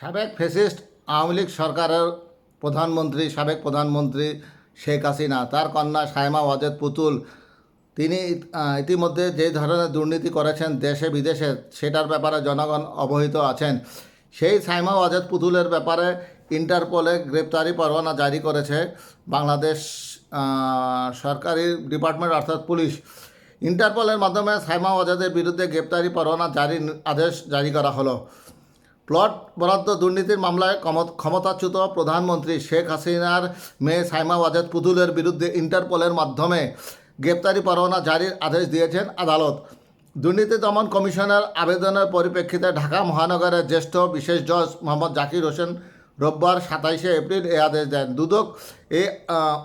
সাবেক ফেসিস্ট আওয়ামী লীগ সরকারের প্রধানমন্ত্রী, সাবেক প্রধানমন্ত্রী শেখ হাসিনা, তার কন্যা সায়মা ওয়াজেদ পুতুল, তিনি ইতিমধ্যে যে ধরনের দুর্নীতি করেছেন দেশে বিদেশে, সেটার ব্যাপারে জনগণ অবহিত আছেন। সেই সাইমা ওয়াজেদ পুতুলের ব্যাপারে ইন্টারপোলে গ্রেপ্তারি পরোয়ানা জারি করেছে বাংলাদেশ সরকারি ডিপার্টমেন্ট, অর্থাৎ পুলিশ। ইন্টারপোলের মাধ্যমে সাইমা ওয়াজেদের বিরুদ্ধে গ্রেপ্তারি পরোয়ানা জারি আদেশ জারি করা হলো। প্লট বরাদ্দ দুর্নীতির মামলায় ক্ষম- ক্ষমতাচ্যুত প্রধানমন্ত্রী শেখ হাসিনার মেয়ে সাইমা ওয়াজেদ পুতুলের বিরুদ্ধে ইন্টারপোলের মাধ্যমে গ্রেপ্তারি পরোয়ানা জারির আদেশ দিয়েছেন আদালত। দুর্নীতি দমন কমিশনের আবেদনের পরিপ্রেক্ষিতে ঢাকা মহানগরের জ্যেষ্ঠ বিশেষ জজ মোহাম্মদ জাকির হোসেন রোববার সাতাইশে এপ্রিল এ আদেশ দেন। দুদক এ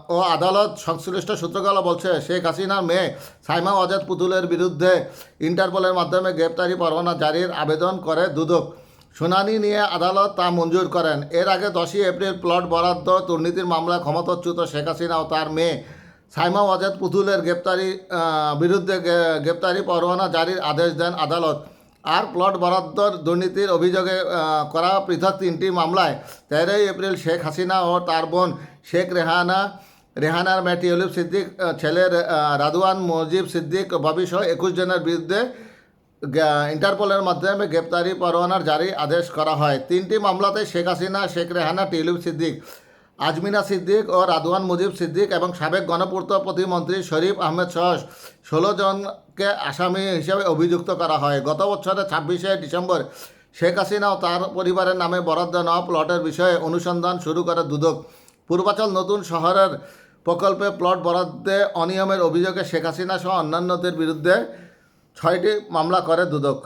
ও আদালত সংশ্লিষ্ট সূত্রগুলো বলছে, শেখ হাসিনার মেয়ে সাইমা ওয়াজেদ পুতুলের বিরুদ্ধে ইন্টারপোলের মাধ্যমে গ্রেপ্তারি পরোয়ানা জারির আবেদন করে দুদক। শুনানি নিয়ে আদালত তা মঞ্জুর করেন। এর আগে দশই এপ্রিল প্লট বরাদ্দ দুর্নীতির মামলায় ক্ষমতাচ্যুত শেখ হাসিনা ও তার মেয়ে সাইমা ওয়াজেদ পুতুলের গ্রেপ্তারি বিরুদ্ধে গ্রেপ্তারি পরোয়ানা জারির আদেশ দেন আদালত। আর প্লট বরাদ্দর দুর্নীতির অভিযোগে করা পৃথক তিনটি মামলায় তেরোই এপ্রিল শেখ হাসিনা ও তার বোন শেখ রেহানা রেহানার মেয়ে টিউলিপ সিদ্দিক ছেলের আহ, রাদওয়ান মজিব সিদ্দিক ববিসহ একুশ জনের বিরুদ্ধে ইন্টারপোলের মাধ্যমে গ্রেপ্তারি পরোয়ানার জারি আদেশ করা হয়। তিনটি মামলাতে শেখ হাসিনা, শেখ রেহানা টিউলিপ সিদ্দিক, আজমিনা সিদ্দিক ও রাদওয়ান মুজিব সিদ্দিক এবং সাবেক গণপূর্ত প্রতিমন্ত্রী শরীফ আহমেদ সহ ষোলো জনকে আসামি হিসেবে অভিযুক্ত করা হয়। গত বছরের ছাব্বিশে ডিসেম্বর শেখ হাসিনা ও তার পরিবারের নামে বরাদ্দ নেওয়া প্লটের বিষয়ে অনুসন্ধান শুরু করে দুদক। পূর্বাচল নতুন শহরের প্রকল্পে প্লট বরাদ্দে অনিয়মের অভিযোগে শেখ হাসিনা সহ অন্যান্যদের বিরুদ্ধে ছয়টি মামলা করে দুদক।